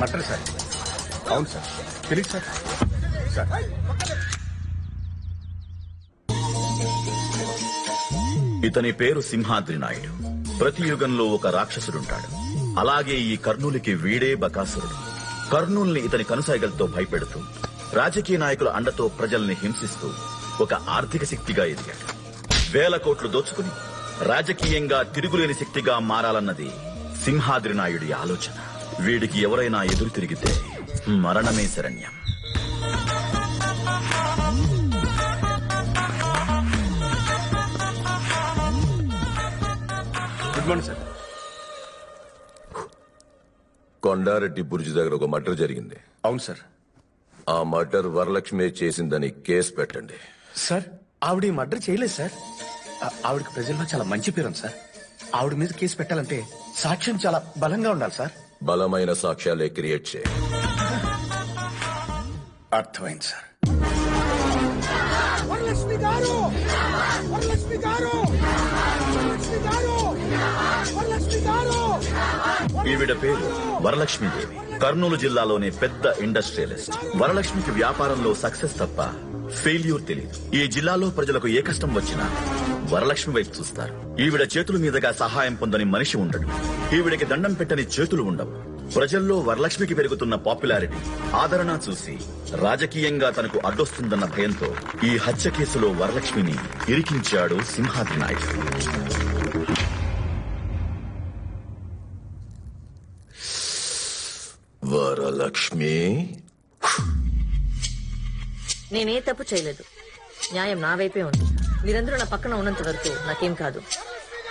Matar sir. అవును sir. తెలియదు sir. Sir. ఇతని పేరు సింహాద్రి నాయుడు. ప్రతి యుగంలో ఒక రాక్షసుడుంటాడు. అలాగే ఈ కర్నూలుకి వీడే బకాసురుడు. కర్నూల్ని ఇతని కనుసైగలతో భయపెడుతూ రాజకీయ నాయకుల అండతో ప్రజల్ని హింసిస్తూ ఒక ఆర్థిక శక్తిగా ఎదిగాడు. వేల కోట్లు దోచుకుని రాజకీయంగా తిరుగులేని శక్తిగా మారాలన్నది సింహాద్రి నాయుడి ఆలోచన. వీడికి ఎవరైనా ఎదురు తిరిగితే మరణమే శరణ్యం. Good morning sir. Kondareddy Burji దగ్గర ఒక మర్డర్ జరిగింది. అవును సార్. ఆ మర్డర్ వరలక్ష్మి చేసిందని కేసు పెట్టండి. సార్ ఆవిడ ఈ మర్డర్ చేయలేదు సార్. ఆ- ఆవిడకి ప్రజల్లో చాలా మంచి పేరు ఉంది సార్. ఆవిడ మీద కేసు పెట్టాలంటే సాక్ష్యం చాలా బలంగా ఉండాలి సార్. బలమైన సాక్ష్యాలే క్రియేట్ చేయి. అర్థమైంది సార్. వరలక్ష్మి గారు! వరలక్ష్మి గారు! వరలక్ష్మి గారు! వరలక్ష్మి గారు! ఈవిడ పేరు వరలక్ష్మీదేవి కర్నూలు జిల్లాలోనే పెద్ద ఇండస్ట్రియలిస్ట్. వరలక్ష్మికి వ్యాపారంలో సక్సెస్ తప్ప ఫెయిల్యూర్ తెలియదు. ఈ జిల్లాలో ప్రజలకు ఏ కష్టం వచ్చినా వరలక్ష్మి వైపు చూస్తారు. ఈవిడ చేతుల మీదుగా సహాయం పొందని మనిషి ఉండడు. ఈవిడకి దండం పెట్టని చేతులు ఉండవు. ప్రజల్లో వరలక్ష్మికి పెరుగుతున్న పాపులారిటీ ఆదరణ చూసి రాజకీయంగా తనకు అడ్డొస్తుందన్న భయంతో ఈ హత్య కేసులో వరలక్ష్మిని ఇరికించాడు సింహాద్రి నాయుడు. వరలక్ష్మి నేనే తప్పు చేయలేదు. న్యాయం నా వైపే ఉంది. మీరందరూ నా పక్కన ఉన్నంత వరకు నాకేం కాదు.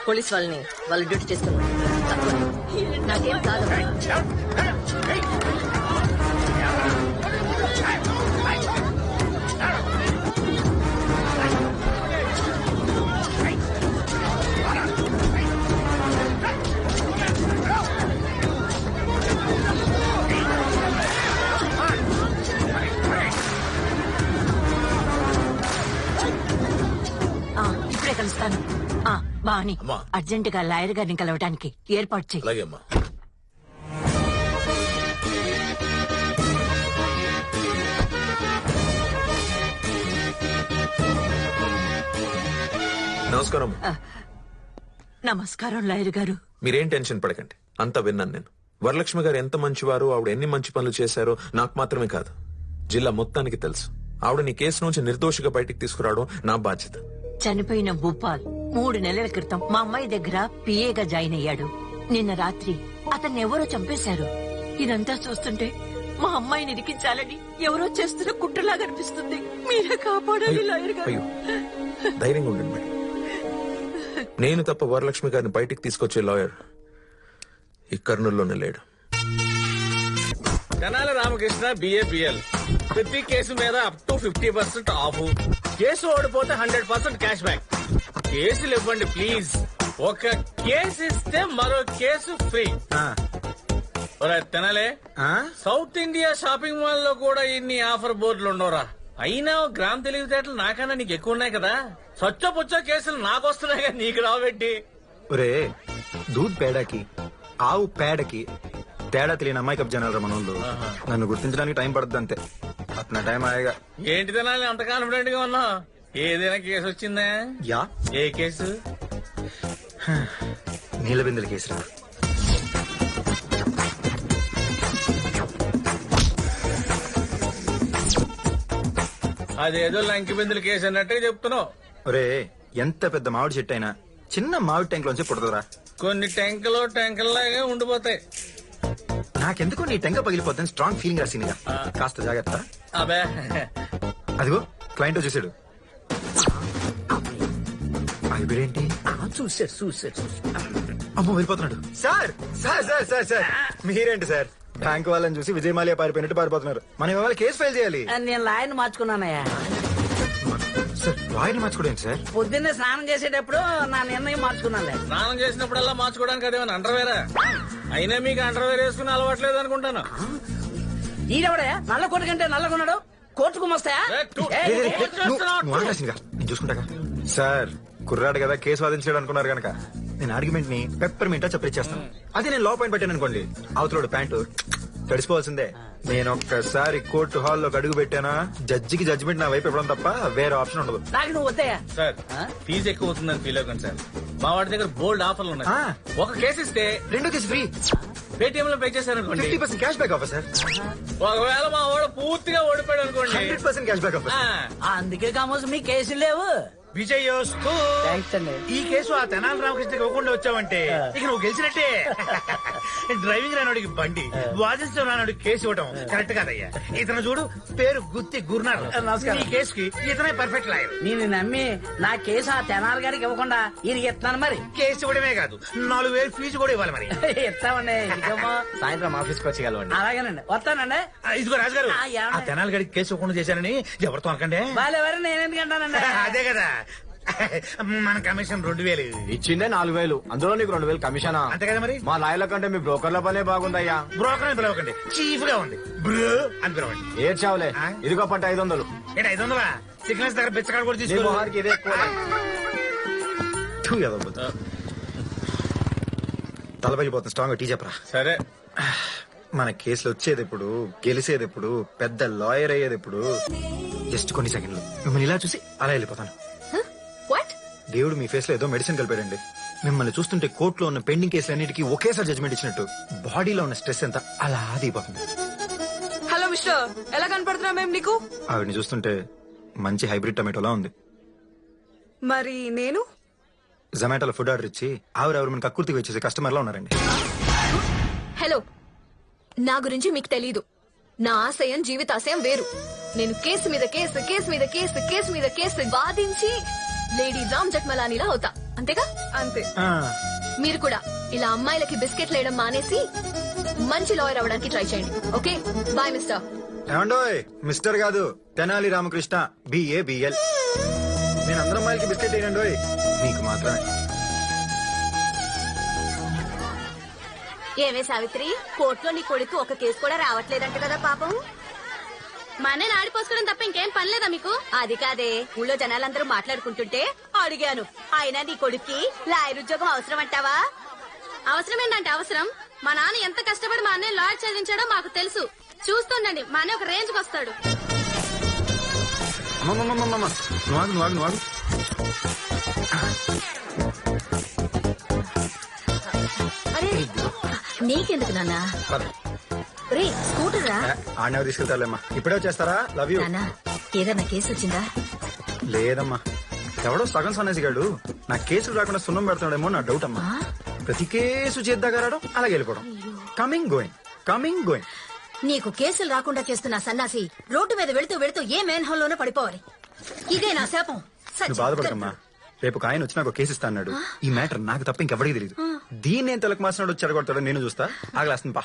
పోలీస్ వాళ్ళని వాళ్ళు డ్యూటీ చేస్తున్నారు. నాకేం కాదు. బాని అర్జెంట్గా లాయర్ గారిని కలవడానికి ఏర్పాటు అలాగే అమ్మా. నమస్కారం నమస్కారం లాయర్ గారు. మీరేం టెన్షన్ పడకండి. అంతా విన్నాను నేను. వరలక్ష్మి గారు ఎంత మంచివారు ఆవిడ ఎన్ని మంచి పనులు చేశారో నాకు మాత్రమే కాదు. జిల్లా మొత్తానికి తెలుసు. ఆవిడ నీ కేసు నుంచి నిర్దోషిగా బయటికి తీసుకురావడం నా బాధ్యత. చనిపోయిన భూపాల్ మూడు నెలల క్రితం మా అమ్మాయి దగ్గర పిఏగా జాయిన్ అయ్యాడు. నిన్న రాత్రి అతన్ని ఎవరో చంపేశారు. ఇదంతా చూస్తుంటే మా అమ్మాయిని ఇరికించాలని ఎవరో చేస్తున్న కుట్రలాగా అనిపిస్తుంది. మీరే కాపాడాలి లాయర్ గారు. అయ్యో ధైర్యంగా ఉండండి మేడం. నేను తప్ప వరలక్ష్మి గారిని బయటికి తీసుకొచ్చే లాయర్ ఈ కర్నూలులోనే లేడు. తెనాలి రామకృష్ణ బిఏపిఎల్ ప్రతి కేసు మీద up to fifty percent off case ఓడిపోతే హండ్రెడ్ పర్సెంట్ క్యాష్ బ్యాక్. కేసులు ఇవ్వండి ప్లీజ్. ఒక కేసు ఇస్తే మరో కేసు ఫ్రీ. ఒరే తెనాలి. సౌత్ ఇండియా షాపింగ్ మాల్లో కూడా ఇన్ని ఆఫర్ బోర్డులు ఉండవురా. అయినా గ్రామ్ తెలివితేటలు నాకన్నా నీకు ఎక్కువ ఉన్నాయి కదా. సొచ్చ పుచ్చ కేసులు నాకు వస్తున్నాయి నీకు రాబెట్టి ఒరే దూద్ పేడకి ఆవు పేడకి తేడా తెలియని అమ్మాయి జనాలు మనోళ్ళు. నన్ను గుర్తించడానికి టైం పడుతుంది అంతే ఏంటి తెనాలి? అంత కాన్ఫిడెంట్గా ఉన్నావు ఏదైనా కేసు వచ్చిందా? యా. ఏ కేసు? నీళ్ళ బిందెల కేసురా అదేదో లంకి బిందులు కేసు అన్నట్టుగా చెప్తున్నావు. ఒరే ఎంత పెద్ద మామిడి చెట్టు అయినా చిన్న మామిడి ట్యాంక్ లోంచి పుడతరా కొన్ని టెంకలు టెంకల్లాగా ఉండిపోతాయి. నాకెందుకో నీ టెంక పగిలిపోద్దని స్ట్రాంగ్ ఫీలింగ్ రాసిందిగా కాస్త జాగ్రత్త. అబే అదిగో క్లయింట్ వచ్చేసాడు ఏంటి చూసారు చూసారు అమ్మో వెళ్ళిపోతున్నాడు. Sir sir sir sir sir. మీరేంటి సార్? బ్యాంక్ వాళ్ళని చూసి విజయ్ మాల్యా పారిపోయినట్టు పారిపోతున్నారు. మనం ఇవాళ కేసు ఫైల్ చేయాలి. నేను లాయన్ మార్చుకున్నానయ్యా. సార్ లాయర్ని మార్చుకోండి సార్? పొద్దున్నే స్నానం చేసేటప్పుడు నా నిర్ణయం మార్చుకున్నానులే. స్నానం చేసినప్పుడల్లా మార్చుకోవడానికి అదేమన్నా అండర్వేరా? అయినా మీకు అండర్వేర్ వేసుకుని అలవాట్లేదు అనుకుంటాను. ఈడెవడయా నల్ల కొట్టు కంటే నల్లగొన్నాడు కోర్టుకు మస్తాయా? ఏ, to- A, A, A, A, court నువ్వు- చేస్తున్నావు. నువ్వు ఆగాల్సిందిగా. నేను చూసుకుంటాగా. సార్ కుర్రాడు కదా కేసు వాదించాడు అనుకున్నారు కనుక నేను ఆర్గ్యుమెంట్ని పెప్పర్ మింటా చెప్పిచ్చేస్తాను అది నేను లో పాయింట్ పెట్టాను అనుకోండి. అవతలోడు ప్యాంటు తడిసిపోవాల్సిందే. నేను ఒక్కసారి కోర్టు హాల్లోకి అడుగు పెట్టానా? జడ్జికి జడ్జిమెంట్ నా వైపు ఇవ్వడం తప్ప వేరే ఆప్షన్ ఉండదు. నాకు నువ్వు వద్దయా సార్ ఫీజు ఎక్కువ అవుతుందని ఫీల్ అవ్వకండి సార్. మా వాడి దగ్గర బోల్డ్ ఆఫర్లు ఉన్నాయి. ఆ. ఒక కేసు ఇస్తే రెండో కేసు ఫ్రీ. పేటిఎం లో పే చేశారనుకోండి. Fifty percent cash back offer sir. ఒకవేళ మా వాడు పూర్తిగా ఓడిపోయాడు అనుకోండి. Hundred percent cash back offer అందుకే కామోసు మీ కేసులు లేవు. విజయోస్తు. థ్యాంక్స్ అండి. ఈ కేసు ఆ తెనాలి రామకృష్ణకి ఇవ్వకుండా వచ్చావంటే ఇక నువ్వు గెలిచినట్టే. డ్రైవింగ్ రానోడికి బండి వాదించడం రానోడికి కేసు ఇవ్వడం కరెక్ట్ కాదయ్యా. ఇతను చూడు పేరు గుత్తి గురునాథ్. నమస్కారం. ఈ కేసుకి ఇతనే పర్ఫెక్ట్ లాయర్ నేను నమ్మి నా కేసు ఆ తెనాలి గారికి ఇవ్వకుండా ఈయనకి ఇస్తున్నాను మరి. కేసు ఇవ్వడమే కాదు నాలుగు వేలు ఫీజు కూడా ఇవ్వాలి మరి. ఇస్తామండి. సాయంత్రం ఆఫీస్కి వచ్చేయగలవండి అలాగేనండి. వస్తానండి. ఇదిగో రాజుగారు ఆ, తెనాలి గడికి కేసు ఇవ్వకుండా చేశానని ఎవరితో అనకండి? వాళ్ళెవరు నేను ఎందుకు అంటానండి? అదే కదా. మన కమిషన్ రెండు వేలు. ఇచ్చిందే నాలుగు వేలు. అందులో నీకు రెండు వేలు కమిషనా? అంతే కదా మరి? మా లాయర్ల కంటే మీ బ్రోకర్ల పనే బాగుందయ్యా. బ్రోకర్ అని పిలవకండి. చీఫ్గా ఉంది బ్రో అని పిలవండి. ఏడ్చావులే? ఆ? ఇదిగో పట్టు ఐదు వందలు. ఏంటి ఐదు వందలా? సిగ్నల్స్ దగ్గర బిచ్చకాడ కూడా నీ తీసుకో మొహానికి ఇదే ఎక్కువ. తలపగిపోతుంది స్ట్రాంగ్ టీ చెప్పరా? సరే. మన కేసులు వచ్చేది ఎప్పుడు గెలిసేది ఎప్పుడు పెద్ద లాయర్ అయ్యేది ఎప్పుడు జస్ట్ కొన్ని సెకండ్లు. మిమ్మల్ని ఇలా చూసి అలా వెళ్ళిపోతాను. దేవుడు మీ ఫేస్లో ఏదో మెడిసిన్ కలిపాడండి. మిమ్మల్ని చూస్తుంటే కోర్టులో ఉన్న పెండింగ్ కేసులన్నిటికీ ఒకేసారి జడ్జ్మెంట్ ఇచ్చినట్టు. బాడీలో ఉన్న స్ట్రెస్ ఎంత అలా దిగిపోతుంది హలో మిస్టర్ ఎలా కనపడుతున్నా మేము నీకు? ఆవిడని చూస్తుంటే మంచి హైబ్రిడ్ టమాటోలా ఉంది. మరి నేను? జొమాటోలో ఫుడ్ ఆర్డర్ ఇచ్చి ఆవిరెవరు మన కక్కుర్తికి వచ్చేసి కస్టమర్ లా ఉన్నారండి. హలో నా గురించి మీకు తెలీదు. నా ఆశయం జీవితాశయం వేరు. నేను కేసు మీద కేసు కేసు మీద కేసు కేసు మీద కేసు వాదించి లేడీ రామ్ జట్మలానిలా అవుతా. అంతేగా? అంతే. మీరు కూడా ఇలా అమ్మాయిలకి బిస్కెట్లు వేయడం మానేసి మంచి లాయర్ అవ్వడానికి ట్రై చేయండి. ఓకే? Bye mister. ఏమండోయ్? మిస్టర్ కాదు తెనాలి రామకృష్ణ బిఏ బిఎల్ నేను అందరం అమ్మాయిలకి బిస్కెట్ వేయండి మీకు మాత్రమే. ఏమే సావిత్రి కోర్టులో నీ కొడుకు ఒక కేసు కూడా రావట్లేదంట కదా పాపం. మన ఆడిపోసుకోవడం తప్ప ఇంకేం పని లేదా మీకు? అది కాదే. ఊళ్ళో జనాలందరూ మాట్లాడుకుంటుంటే అడిగాను. అయినా నీ కొడుక్కి లాయర్ ఉద్యోగం అవసరం అంటావా? అవసరం ఏంటంటే అవసరం. మా నాన్న ఎంత కష్టపడి మా అన్నయ్య లాయర్ చదివించాడో మాకు తెలుసు. చూస్తుండండి మా అన్నయ్య ఒక రేంజ్కి వస్తాడు. నీకెందుకు నాన్న. రే స్కూటర్ రా. ఆడనే తీసుకెళ్తారులేమ్మా. ఇప్పుడే వచ్చేస్తారా? లవ్ యూ ఏదైనా కేసు వచ్చిందా? లేదమ్మా. ఎవడో సగం సన్నేసి గాడు నా కేసులు రాకుండా సున్నం పెడతాడేమో నా డౌట్ అమ్మా. ప్రతి కేసు చేద్దాగా రావడం అలాగే వెళ్ళిపోవడం. కమింగ్ గోయింగ్ కమింగ్ గోయింగ్ నీకు కేసులు రాకుండా చేస్తున్న సన్నాసి రోడ్డు మీద వెళుతూ వెళుతూ ఏ మేన్లోనే పడిపోవాలి. ఇదే నా శాపం. నువ్వు బాధపడకమ్మా. రేపు ఒక ఆయన వచ్చి నాకు కేసు ఇస్తా అన్నాడు. ఈ మ్యాటర్ నాకు తప్ప ఇంకెవడికి తెలియదు దీన్ని ఏం తలకు మాసినాడు చెడగొడతాడో నేను చూస్తా. ఆగలేస్తుంది పా.